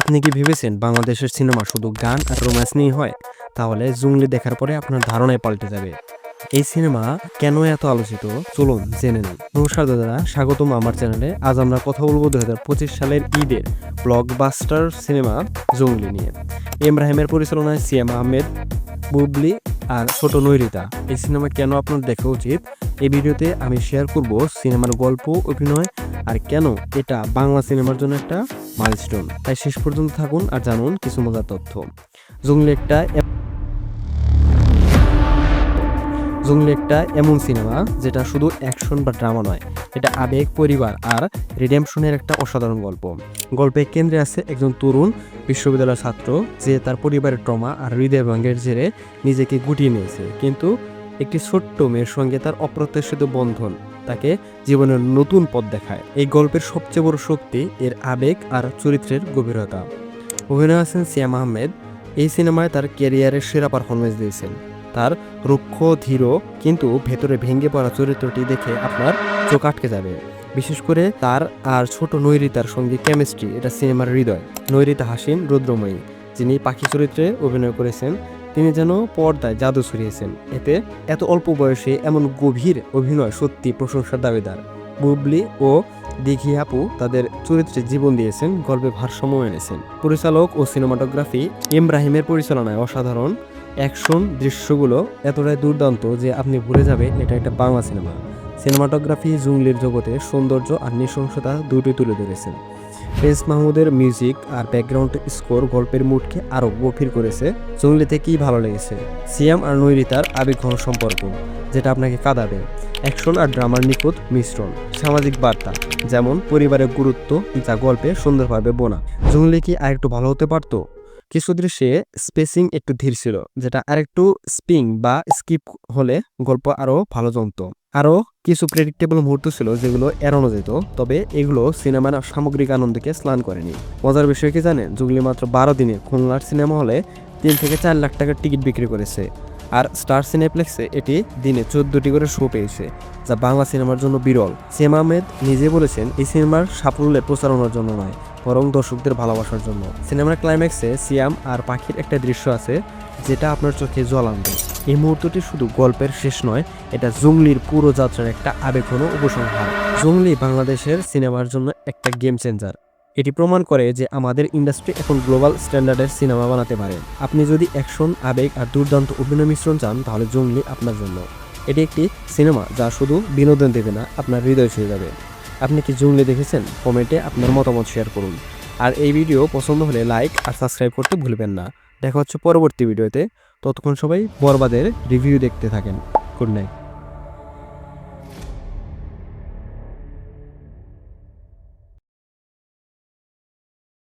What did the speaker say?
আপনি কি ভেবেছেন বাংলাদেশের সিনেমা শুধু গান আর রোম্যান্স নিয়েই হয়? তাহলে জুংলি দেখার পরে আপনার ধারণায় পাল্টে যাবে। এই সিনেমা কেন এত আলোচিত? চলুন জেনে নিন নমস্কার দাদারা স্বাগতম আমার চ্যানেলে। আজ আমরা কথা বলব দু হাজার পঁচিশ সালের ঈদের ব্লকবাস্টার সিনেমা জঙ্গলি নিয়ে। ইব্রাহিমের পরিচালনায় সিএম আহমেদ, বুবলি আর ছোট নৈরিতা। এই সিনেমা কেন আপনার দেখা উচিত? এই ভিডিওতে আমি শেয়ার করব সিনেমার গল্প, অভিনয় আর কেন এটা বাংলা সিনেমার জন্য একটা মাইলস্টোন। তাই শেষ পর্যন্ত থাকুন আর জানুন কিছু মজার তথ্য। জঙ্গলি একটা জঙ্গলি একটা এমন সিনেমা যেটা শুধু অ্যাকশন বা ড্রামা নয়, এটা আবেগ, পরিবার আর রিডেমশনের একটা অসাধারণ গল্প। গল্পের কেন্দ্রে আছে একজন তরুণ বিশ্ববিদ্যালয়ের ছাত্র যে তার পরিবারের ট্রমা আর হৃদয় ভাঙ্গের জেরে নিজেকে গুটিয়ে নিয়েছে। কিন্তু একটি ছোট্ট মেয়ের সঙ্গে তার অপ্রত্যাশিত বন্ধন তাকে জীবনের নতুন পথ দেখায়। এই গল্পের সবচেয়ে বড় শক্তি এর আবেগ আর চরিত্রের গভীরতা। অভিনয় আছেন সিয়াম আহমেদ। এই সিনেমায় তার ক্যারিয়ারের সেরা পারফরমেন্স দিয়েছেন। তার রুক্ষ, ধীর, কিন্তু ভেতরে ভেঙে পড়া চরিত্রটি দেখে আপনার চোখ আটকে যাবে। বিশেষ করে তার আর ছোট নৈরিতার সঙ্গে কেমিস্ট্রি, এটা সিনেমার হৃদয়। নৈরিতা হাসিন, রুদ্রময়ী, যিনি পাখি চরিত্রে অভিনয় করেছেন তিনি যেন পর্দায় জাদু ছড়িয়েছেন। এতে এত অল্প বয়সে এমন গভীর অভিনয় সত্যি প্রশংসার দাবিদার। বুবলি ও দিঘি আপু তাদের চরিত্রে জীবন দিয়েছেন, গল্পে ভারসাম্য এনেছেন। পরিচালক ও সিনেমাটোগ্রাফি ইব্রাহিমের পরিচালনায় অসাধারণ অ্যাকশন দৃশ্যগুলো এতটাই দুর্দান্ত যে আপনি ভুলে যাবেন, এটা একটা বাংলা সিনেমা। সিনেমাটোগ্রাফি জুংলির জগতে সৌন্দর্য আর নৃশংসতা দুটোই তুলে ধরেছেন। প্রিন্স মাহমুদের মিউজিক আর ব্যাকগ্রাউন্ড স্কোর গল্পের মুডকে আরও গভীর করেছে। জঙ্গলিতে কি ভালো লেগেছে। সিয়াম আর নৈরিতার আবেগঘন সম্পর্ক, যেটা আপনাকে কাঁদাবে। অ্যাকশন আর ড্রামার নিখুঁত মিশ্রণ, সামাজিক বার্তা, যেমন পরিবারের গুরুত্ব, যা গল্পে সুন্দরভাবে বোনা। জঙ্গলি কি আরেকটু ভালো হতে পারতো? কিছু দৃশ্যে স্পেসিং একটু ধীর ছিল, যেটা আরেকটু স্পিং বা স্কিপ হলে গল্প আরও ভালো জমতো। আরও কিছু প্রেডিক্টেবল মুহূর্ত ছিল যেগুলো এড়ানো যেত, তবে এগুলো সিনেমার সামগ্রিক আনন্দকে স্নান করেনি। মজার বিষয় কি জানেন? জুগলি মাত্র বারো দিনে খুলনার সিনেমা হলে তিন থেকে চার লাখ টাকার টিকিট বিক্রি করেছে। আর স্টার সিনেপ্লেক্সে এটি দিনে চোদ্দটি করে শো পেয়েছে, যা বাংলা সিনেমার জন্য বিরল। সেম আহমেদ নিজে বলেছেন, এই সিনেমার সাফল্যের প্রচারণার জন্য নয়, বরং দর্শকদের ভালোবাসার জন্য। সিনেমার ক্লাইম্যাক্সে সিয়াম আর পাখির একটা দৃশ্য আছে, যেটা আপনার চোখে জল আনবে। এই মুহূর্তটি শুধু গল্পের শেষ নয়, এটা জঙ্গলির পুরো যাত্রার একটা আবেগঘন উপসংহার। জঙ্গলি বাংলাদেশের সিনেমার জন্য একটা গেম চেঞ্জার এটি প্রমাণ করে যে আমাদের ইন্ডাস্ট্রি এখন গ্লোবাল স্ট্যান্ডার্ডের সিনেমা বানাতে পারে। আপনি যদি অ্যাকশন আবেগ আর দুর্দান্ত অভিনয় মিশ্রণ চান, তাহলে জঙ্গলি আপনার জন্য। এটি একটি সিনেমা যা শুধু বিনোদন দেবে না, আপনার হৃদয় ছুঁয়ে যাবে। আপনি কি জঙ্গলি দেখেছেন? কমেন্টে আপনার মতামত শেয়ার করুন। আর এই ভিডিও পছন্দ হলে লাইক আর সাবস্ক্রাইব করতে ভুলবেন না। দেখা হচ্ছে পরবর্তী ভিডিওতে ততক্ষণ সবাই বরবাদের রিভিউ দেখতে থাকেন। Good night.